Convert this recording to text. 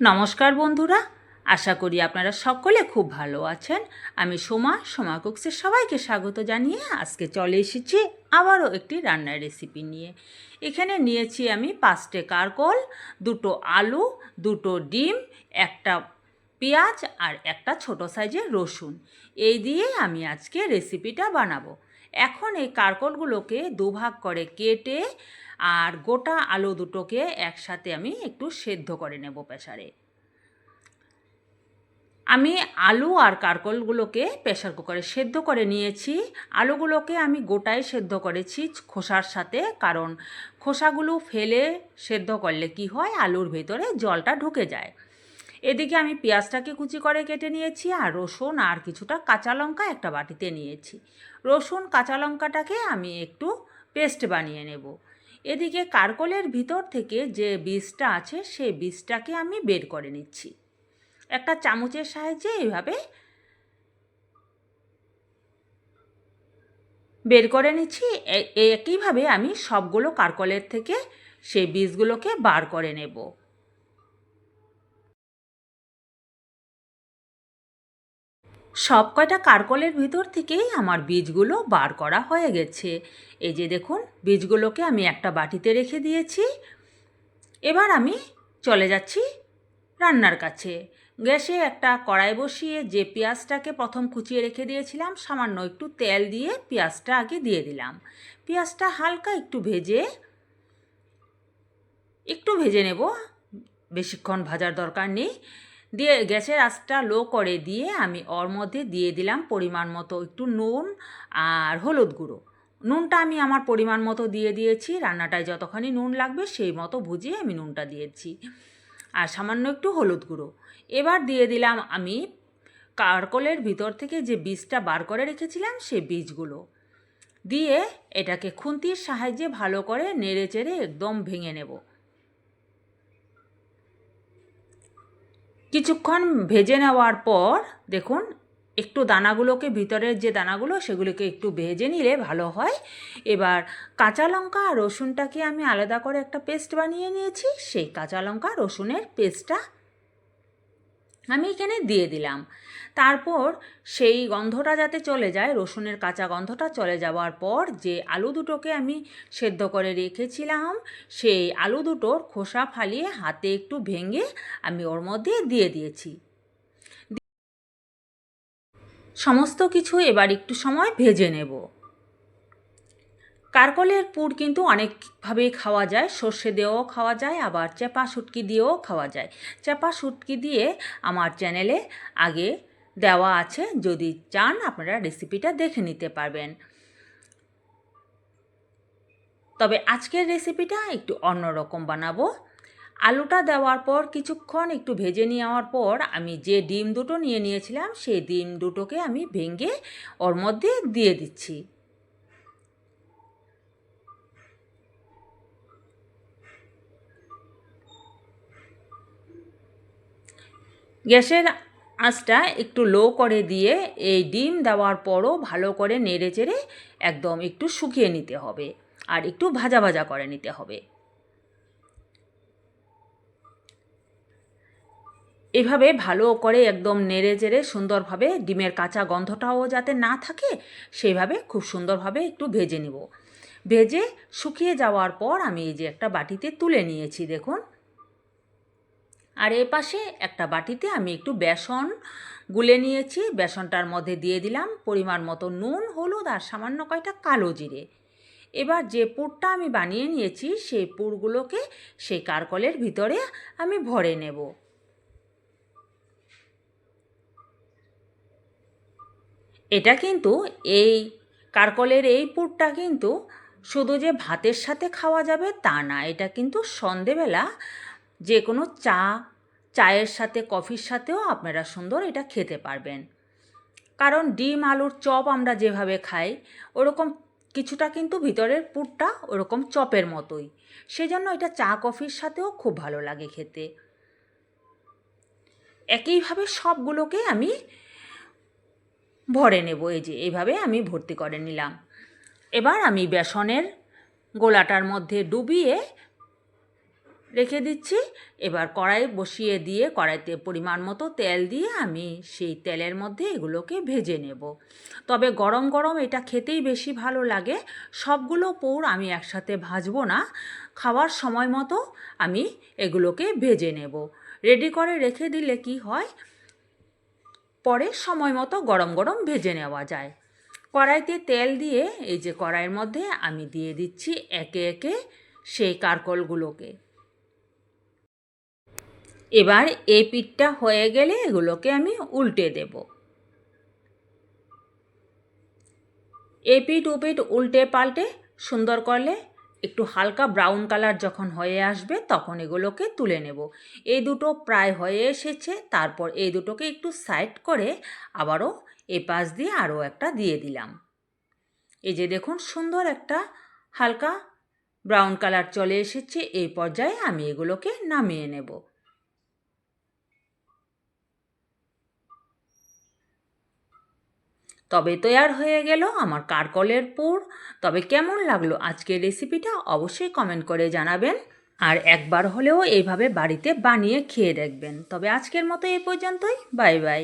নমস্কার বন্ধুরা, আশা করি আপনারা সকলে খুব ভালো আছেন। আমি সোমা সোমা কুকসের সবাইকে স্বাগত জানিয়ে আজকে চলে এসেছি আবারও একটি রান্নার রেসিপি নিয়ে। এখানে নিয়েছি আমি পাঁচটে কারকল, দুটো আলু, দুটো ডিম, একটা পেঁয়াজ আর একটা ছোট সাইজের রসুন। এই দিয়ে আমি আজকে রেসিপিটা বানাবো। এখন এই কারকলগুলোকে দুভাগ করে কেটে আর গোটা আলু দুটোকে একসাথে আমি একটু সেদ্ধ করে নেব প্রেসারে। আমি আলু আর কারকলগুলোকে প্রেশার কুকারে সেদ্ধ করে নিয়েছি। আলুগুলোকে আমি গোটায় সেদ্ধ করেছি খোসার সাথে, কারণ খোসাগুলো ফেলে সেদ্ধ করলে কি হয়? আলুর ভেতরে জলটা ঢুকে যায়। এদিকে আমি পেঁয়াজটাকে কুচি করে কেটে নিয়েছি আর রসুন আর কিছুটা কাঁচা লঙ্কা একটা বাটিতে নিয়েছি। রসুন, কাঁচা লঙ্কাটাকে আমি একটু পেস্ট বানিয়ে নেব। এদিকে কারকলের ভিতর থেকে যে বীজটা আছে, সেই বীজটাকে আমি বের করে নিচ্ছি। একটা চামচের সাহায্যে এইভাবে বের করে নিচ্ছি। একইভাবে আমি সবগুলো কারকলের থেকে সেই বীজগুলোকে বার করে নেব। সব কয়টা কারকলের ভিতর থেকেই আমার বীজগুলো বার করা হয়ে গেছে। এই যে দেখুন, বীজগুলোকে আমি একটা বাটিতে রেখে দিয়েছি। এবার আমি চলে যাচ্ছি রান্নার কাছে। গ্যাসে একটা কড়াই বসিয়ে যে পেঁয়াজটাকে প্রথম কুচিয়ে রেখে দিয়েছিলাম, সামান্য একটু তেল দিয়ে পেঁয়াজটা আগে দিয়ে দিলাম। পেঁয়াজটা হালকা একটু ভেজে একটু ভেজে নেব। বেশিক্ষণ ভাজার দরকার নেই। দিয়ে গ্যাসের আঁচটা লো করে দিয়ে আমি ওর মধ্যে দিয়ে দিলাম পরিমাণ মতো একটু নুন আর হলুদ গুঁড়ো। নুনটা আমি আমার পরিমাণ মতো দিয়ে দিয়েছি, রান্নাটায় যতখানি নুন লাগবে সেই মতো বুঝিয়ে আমি নুনটা দিয়েছি। আর সামান্য একটু হলুদ গুঁড়ো। এবার দিয়ে দিলাম আমি কারকলের ভিতর থেকে যে বীজটা বার করে রেখেছিলাম সে বীজগুলো। দিয়ে এটাকে খুন্তির সাহায্যে ভালো করে নেড়ে চেড়ে একদম ভেঙে নেব। কিছুক্ষণ ভেজে নেওয়ার পর, দেখুন, একটু দানাগুলোকে, ভিতরের যে দানাগুলো, সেগুলিকে একটু ভেজে নিলে ভালো হয়। এবার কাঁচা লঙ্কা আর রসুনটাকে আমি আলাদা করে একটা পেস্ট বানিয়ে নিয়েছি। সেই কাঁচা লঙ্কা, রসুনের পেস্টটা আমি এখানে দিয়ে দিলাম। তারপর সেই গন্ধটা যাতে চলে যায়, রসুনের কাঁচা গন্ধটা চলে যাওয়ার পর যে আলু দুটোকে আমি সেদ্ধ করে রেখেছিলাম, সেই আলু দুটোর খোসা ফালিয়ে হাতে একটু ভেঙে আমি ওর মধ্যে দিয়ে দিয়েছি। সমস্ত কিছু এবার একটু সময় ভেজে নেব। কারকলের পুর কিন্তু অনেকভাবেই খাওয়া যায়। সর্ষে দিয়েও খাওয়া যায়, আবার চেপা শুটকি দিয়েও খাওয়া যায়। চেপা শুটকি দিয়ে আমার চ্যানেলে আগে দেওয়া আছে, যদি চান আপনারা রেসিপিটা দেখে নিতে পারবেন। তবে আজকের রেসিপিটা একটু অন্যরকম বানাবো। আলুটা দেওয়ার পর, কিছুক্ষণ একটু ভেজে নেওয়ার পর, আমি যে ডিম দুটো নিয়ে নিয়েছিলাম, সেই ডিম দুটোকে আমি ভেঙে ওর মধ্যে দিয়ে দিচ্ছি। গ্যাসের আঁচটা একটু লো করে দিয়ে এই ডিম দেওয়ার পরও ভালো করে নেড়ে চেড়ে একদম একটু শুকিয়ে নিতে হবে আর একটু ভাজা ভাজা করে নিতে হবে। এভাবে ভালো করে একদম নেড়ে চেড়ে সুন্দরভাবে ডিমের কাঁচা গন্ধটাও যাতে না থাকে, সেইভাবে খুব সুন্দরভাবে একটু ভেজে নিব। ভেজে শুকিয়ে যাওয়ার পর আমি এই যে একটা বাটিতে তুলে নিয়েছি, দেখুন। আর এ পাশে একটা বাটিতে আমি একটু বেসন গুলে নিয়েছি। বেসনটার মধ্যে দিয়ে দিলাম পরিমাণ মতো নুন, হলুদ আর সামান্য কয়টা কালো জিরে। এবার যে পুরটা আমি বানিয়ে নিয়েছি সেই পুরগুলোকে সেই কারকলের ভিতরে আমি ভরে নেব। এটা কিন্তু এই কারকলের এই পুরটা কিন্তু শুধু যে ভাতের সাথে খাওয়া যাবে তা না, এটা কিন্তু সন্ধেবেলা যে কোনো চা, চায়ের সাথে, কফির সাথেও আপনারা সুন্দর এটা খেতে পারবেন। কারণ ডিম, আলুর চপ আমরা যেভাবে খাই, ওরকম কিছুটা কিন্তু ভিতরের পুরটা ওরকম চপের মতোই। সেজন্য এটা চা, কফির সাথেও খুব ভালো লাগে খেতে। একইভাবে সবগুলোকে আমি ভরে নেব, এই যে এইভাবে আমি ভর্তি করে নিলাম। এবার আমি বেসনের গোলাটার মধ্যে ডুবিয়ে রেখে দিচ্ছি। এবার কড়াই বসিয়ে দিয়ে কড়াইতে পরিমাণ মতো তেল দিয়ে আমি সেই তেলের মধ্যে এগুলোকে ভেজে নেব। তবে গরম গরম এটা খেতেই বেশি ভালো লাগে। সবগুলো পুর আমি একসাথে ভাজবো না। খাওয়ার সময় মতো আমি এগুলোকে ভেজে নেব। রেডি করে রেখে দিলে কি হয়? পরে সময় মতো গরম গরম ভেজে নেওয়া যায়। কড়াইতে তেল দিয়ে এই যে কড়াইয়ের মধ্যে আমি দিয়ে দিচ্ছি একে একে সেই কারকলগুলোকে। এবার এই পিঠটা হয়ে গেলে এগুলোকে আমি উল্টে দেব। এই পিঠ উপিঠ উল্টে পাল্টে সুন্দর করলে একটু হালকা ব্রাউন কালার যখন হয়ে আসবে তখন এগুলোকে তুলে নেব। এই দুটো প্রায় হয়ে এসেছে, তারপর এই দুটোকে একটু সাইড করে আবারও এ পাশ দিয়ে আরও একটা দিয়ে দিলাম। এই যে দেখুন সুন্দর একটা হালকা ব্রাউন কালার চলে এসেছে, এই পর্যায়ে আমি এগুলোকে নামিয়ে নেব। তবে তৈয়ার হয়ে গেল আমার কারকলের পুর। তবে কেমন লাগল আজকের রেসিপিটা অবশ্যই কমেন্ট করে জানাবেন। আর একবার হলেও এইভাবে বাড়িতে বানিয়ে খেয়ে দেখবেন। তবে আজকের মতো এই পর্যন্তই। Bye bye